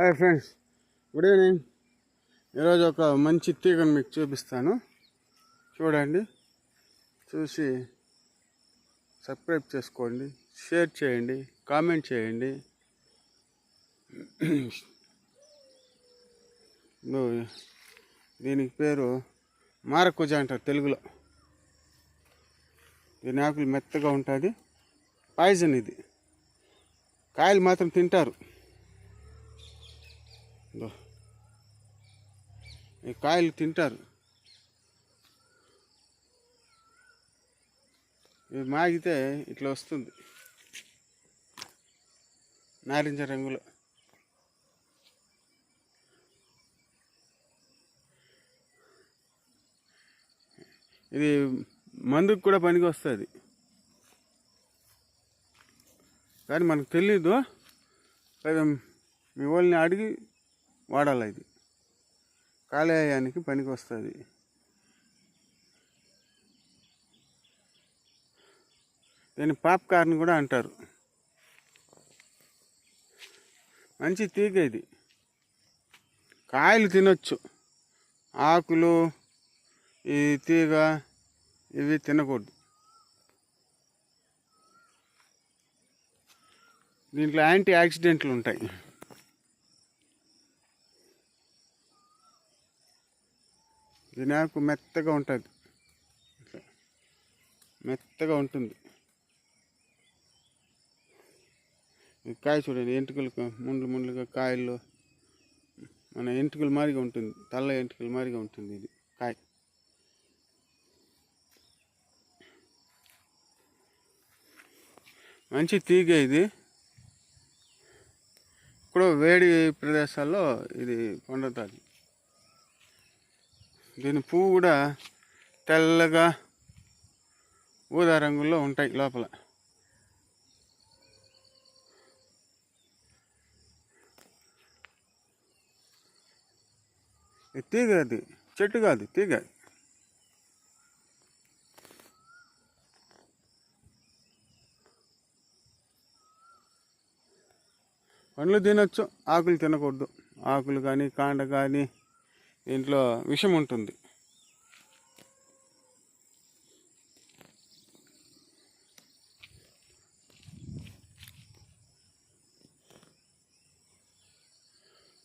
Hi friends good evening. ఈరోజు ఒక మంచి తీగను మీకు చూపిస్తాను. చూడండి చూసి సబ్స్క్రైబ్ చేసుకోండి షేర్ చేయండి కామెంట్ చేయండి. దీనికి పేరు మారకుజ అంటారు తెలుగులో. దీని ఆకులు మెత్తగా ఉంటుంది. పాయిజన్ ఇది. కాయలు మాత్రం తింటారు. ఈ కాయలు తింటారు. ఇవి మాగితే ఇట్లా వస్తుంది. నారింజ రంగులో. ఇది మందుకు కూడా పనికి వస్తుంది. కానీ మనకు తెలీదు. కదా మీ వాళ్ళని అడిగి వాడాలి ఇది కాలేయానికి పనికి వస్తుంది దీన్ని పాప్కార్న్ కూడా అంటారు. మంచి తీగ ఇది. కాయలు తినొచ్చు. ఆకులు ఈ తీగ ఇవి తినకూడదు. దీంట్లో యాంటీ ఆక్సిడెంట్లు ఉంటాయి. ఇది నాకు మెత్తగా ఉంటుంది. ఇట్లా. మెత్తగా ఉంటుంది. కాయ చూడండి ఎంటుకలు ముండ్లు ముండ్లుగా కాయల్లో మన ఎంటుకలు మారిగా ఉంటుంది. తల్ల ఎంటుకలు మారిగా ఉంటుంది ఇది కాయ. మంచి తీగ ఇది. ఇప్పుడు వేడి ప్రదేశాల్లో ఇది పండుతుంది. దీని పువ్వు కూడా తెల్లగా ఊదా రంగుల్లో ఉంటాయి లోపల. ఇది తీగ అది చెట్టు కాదు తీగ. పండ్లు తినొచ్చు ఆకులు తినకూడదు. ఆకులు కానీ కాండ కానీ దీంట్లో విషం ఉంటుంది.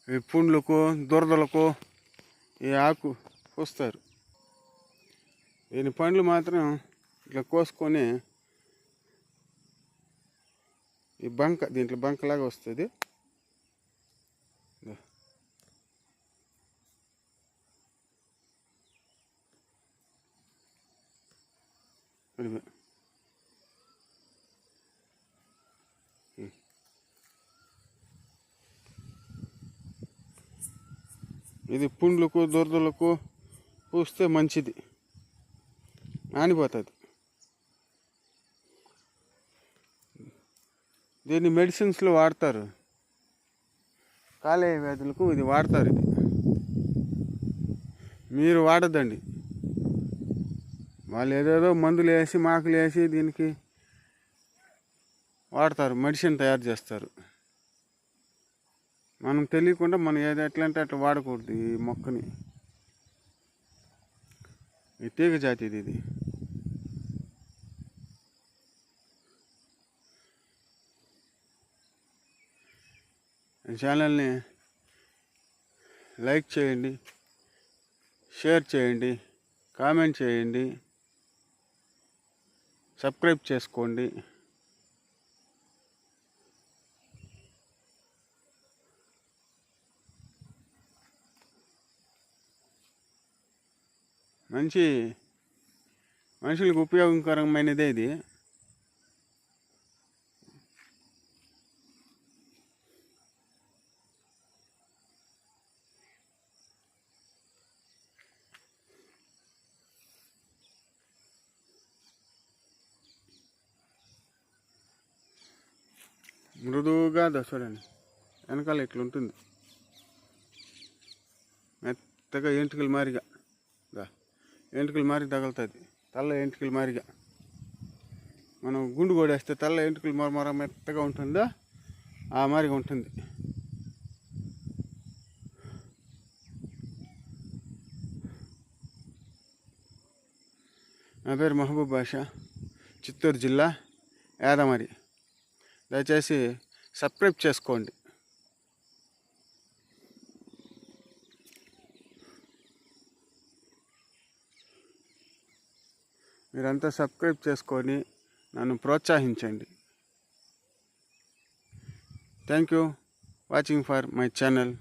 ఈ పుండ్లకు దురదలకు ఈ ఆకు కోస్తారు. దీని పండ్లు మాత్రం ఇట్లా కోసుకొని ఈ బంక దీంట్లో బంకలాగా వస్తుంది. ఇదిగో. Hmm. ఇది పుండ్లకు దురదలకు పూస్తే మంచిది. నానిపోతుంది దీన్ని మెడిసిన్స్లో వాడతారు. కాలేయ వ్యాధులకు ఇది వాడతారు ఇది. మీరు వాడద్దండి. వాళ్ళు ఏదేదో మందులు వేసి మాకులు వేసి దీనికి వాడతారు మెడిసిన్ తయారు చేస్తారు. మనం తెలియకుండా మనం ఏది ఎట్లా అంటే అట్లా వాడకూడదు ఈ మొక్కని. ఈ తీగ జాతిది ఇది. ఛానల్ని లైక్ చేయండి షేర్ చేయండి కామెంట్ చేయండి. సబ్స్క్రైబ్ చేసుకోండి. మంచి మనుషులకు ఉపయోగకరమైనదే ఇది. మృదువుగా దసడండి వెనకాల ఇట్లుంటుంది. మెత్తగా ఎంటుకలు మారిగా. దా ఎంటుకలు మారి తగులుతుంది. తల్ల ఎంటుకలు మారిగా. మనం గుండు కొడేస్తే తల్ల ఎంటుకలు మరమర మెత్తగా ఉంటుందా. ఆ మారిగా ఉంటుంది. నా పేరు మహబూబ్ బాషా. చిత్తూరు జిల్లా యాదమరి. దయచేసి సబ్స్క్రైబ్ చేసుకోండి. మీరంతా సబ్స్క్రైబ్ చేసుకొని నన్ను ప్రోత్సహించండి. Thank you watching for my channel.